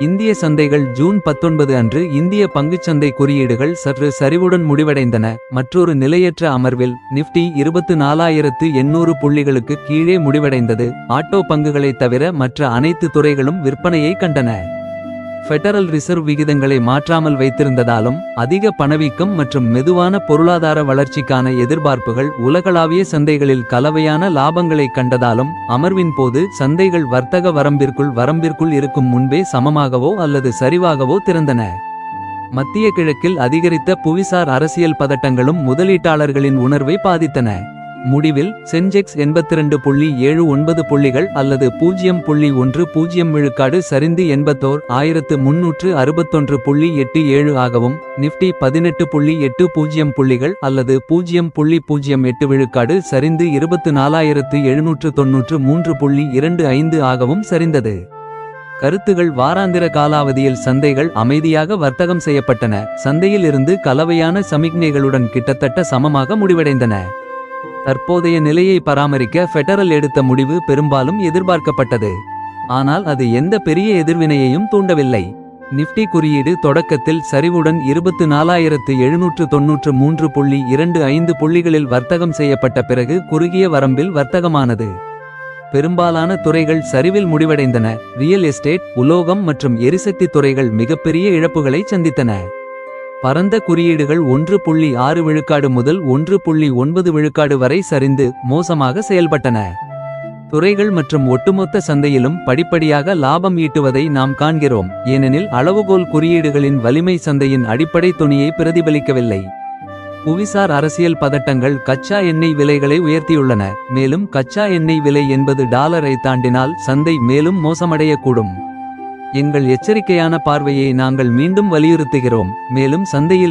இந்திய சந்தைகள் ஜூன் 19 அன்று இந்திய பங்குச்சந்தை குறியீடுகள் சற்று சரிவுடன் முடிவடைந்தன. மற்றொரு நிலையற்ற அமர்வில் நிப்டி இருபத்து நாலாயிரத்து எண்ணூறு புள்ளிகளுக்கு கீழே முடிவடைந்தது. ஆட்டோ பங்குகளைத் தவிர மற்ற அனைத்து துறைகளும் விற்பனையை கண்டன. ஃபெடரல் ரிசர்வ் விகிதங்களை மாற்றாமல் வைத்திருந்ததாலும் அதிக பணவீக்கம் மற்றும் மெதுவான பொருளாதார வளர்ச்சிக்கான எதிர்பார்ப்புகள் உலகளாவிய சந்தைகளில் கலவையான லாபங்களை கண்டதாலும் அமர்வின் போது சந்தைகள் வர்த்தக வரம்பிற்குள் வரம்பிற்குள் இருக்கும் முன்பே சமமாகவோ அல்லது சரிவாகவோ திறந்தன. மத்திய கிழக்கில் அதிகரித்த புவிசார் அரசியல் பதட்டங்களும் முதலீட்டாளர்களின் உணர்வை பாதித்தன. முடிவில் சென்செக்ஸ் 82.79 புள்ளி ஏழு ஒன்பது புள்ளிகள் அல்லது பூஜ்ஜியம் புள்ளி ஒன்று பூஜ்ஜியம் விழுக்காடு சரிந்து எண்பத்தோர் ஆயிரத்து முன்னூற்று அறுபத்தொன்று புள்ளி எட்டு ஏழு ஆகவும் நிஃப்டி பதினெட்டு புள்ளி எட்டு பூஜ்ஜியம் புள்ளிகள் அல்லது பூஜ்ஜியம் புள்ளி பூஜ்ஜியம் எட்டு விழுக்காடு சரிந்து இருபத்து நாலாயிரத்து எழுநூற்று தொன்னூற்று மூன்று புள்ளி இரண்டு ஐந்து ஆகவும் சரிந்தது. கருத்துகள் வாராந்திர காலாவதியில் சந்தைகள் அமைதியாக வர்த்தகம் செய்யப்பட்டன. சந்தையில் இருந்து கலவையான சமிக்ஞைகளுடன் கிட்டத்தட்ட சமமாக முடிவடைந்தன. தற்போதைய நிலையை பராமரிக்க ஃபெடரல் எடுத்த முடிவு பெரும்பாலும் எதிர்பார்க்கப்பட்டது. ஆனால் அது எந்த பெரிய எதிர்வினையையும் தூண்டவில்லை. நிஃப்டி குறியீடு தொடக்கத்தில் சரிவுடன் இருபத்து நாலாயிரத்து எழுநூற்று தொன்னூற்று மூன்று புள்ளி இரண்டு ஐந்து புள்ளிகளில் வர்த்தகம் செய்யப்பட்ட பிறகு குறுகிய வரம்பில் வர்த்தகமானது. பெரும்பாலான துறைகள் சரிவில் முடிவடைந்தன. ரியல் எஸ்டேட் உலோகம் மற்றும் எரிசக்தி துறைகள் மிகப்பெரிய இழப்புகளை சந்தித்தன. பரந்த குறியீடுகள் ஒன்று புள்ளி ஆறு விழுக்காடு முதல் ஒன்று புள்ளி ஒன்பது விழுக்காடு வரை சரிந்து மோசமாக செயல்பட்டன. துறைகள் மற்றும் ஒட்டுமொத்த சந்தையிலும் படிப்படியாக லாபம் ஈட்டுவதை நாம் காண்கிறோம். ஏனெனில் அளவுகோல் குறியீடுகளின் வலிமை சந்தையின் அடிப்படை துணியை பிரதிபலிக்கவில்லை. புவிசார் அரசியல் பதட்டங்கள் கச்சா எண்ணெய் விலைகளை உயர்த்தியுள்ளன. மேலும் கச்சா எண்ணெய் விலை என்பது டாலரை தாண்டினால் சந்தை மேலும் மோசமடையக்கூடும். எங்கள் எச்சரிக்கையான பார்வையை நாங்கள் மீண்டும் வலியுறுத்துகிறோம். மேலும் சந்தையில்